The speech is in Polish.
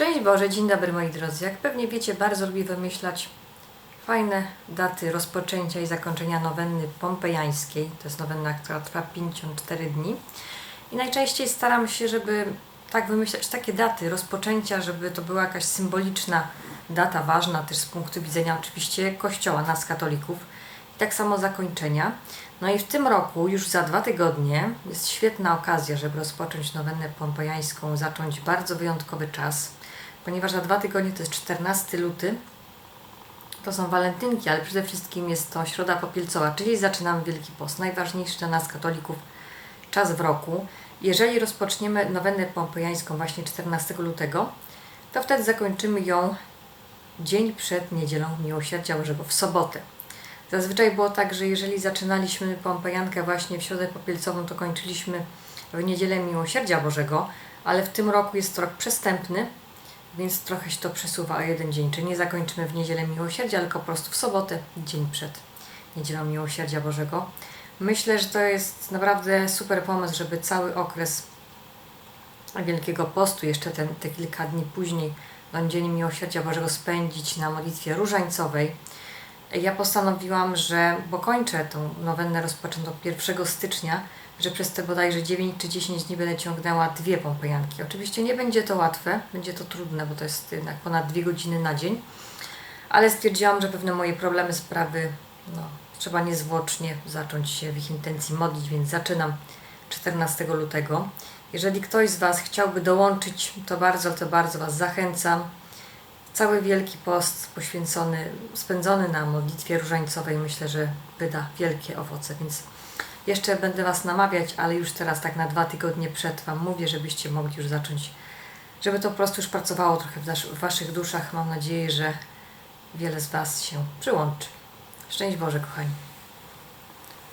Szczęść Boże, dzień dobry moi drodzy. Jak pewnie wiecie, bardzo lubię wymyślać fajne daty rozpoczęcia i zakończenia nowenny pompejańskiej. To jest nowenna, która trwa 54 dni. I najczęściej staram się, żeby tak wymyślać takie daty rozpoczęcia, żeby to była jakaś symboliczna data, ważna też z punktu widzenia oczywiście Kościoła, nas katolików. Tak samo zakończenia. No i w tym roku, już za dwa tygodnie, jest świetna okazja, żeby rozpocząć nowennę pompejańską, zacząć bardzo wyjątkowy czas, ponieważ za dwa tygodnie to jest 14 luty, to są walentynki, ale przede wszystkim jest to Środa Popielcowa, czyli zaczynamy Wielki Post, najważniejszy dla nas katolików czas w roku. Jeżeli rozpoczniemy nowennę pompejańską właśnie 14 lutego, to wtedy zakończymy ją dzień przed Niedzielą Miłosierdzia Bożego, w sobotę. Zazwyczaj było tak, że jeżeli zaczynaliśmy Pompejankę właśnie w Środę Popielcową, to kończyliśmy w Niedzielę Miłosierdzia Bożego, ale w tym roku jest rok przestępny, więc trochę się to przesuwa o jeden dzień. Czy nie zakończymy w Niedzielę Miłosierdzia, tylko po prostu w sobotę, dzień przed Niedzielą Miłosierdzia Bożego. Myślę, że to jest naprawdę super pomysł, żeby cały okres Wielkiego Postu, jeszcze te kilka dni później, ten Dzień Miłosierdzia Bożego spędzić na modlitwie różańcowej. Ja postanowiłam, że, bo kończę tą nowennę rozpoczętą 1 stycznia, że przez te bodajże 9 czy 10 dni będę ciągnęła dwie pompejanki. Oczywiście nie będzie to łatwe, będzie to trudne, bo to jest jednak ponad dwie godziny na dzień, ale stwierdziłam, że pewne moje problemy, sprawy, no, trzeba niezwłocznie zacząć się w ich intencji modlić, więc zaczynam 14 lutego. Jeżeli ktoś z Was chciałby dołączyć, to bardzo, to bardzo Was zachęcam. Cały Wielki Post poświęcony, spędzony na modlitwie różańcowej myślę, że wyda wielkie owoce, więc jeszcze będę Was namawiać, ale już teraz tak na dwa tygodnie przed Wam mówię, żebyście mogli już zacząć, żeby to po prostu już pracowało trochę w, w Waszych duszach. Mam nadzieję, że wiele z Was się przyłączy. Szczęść Boże, kochani.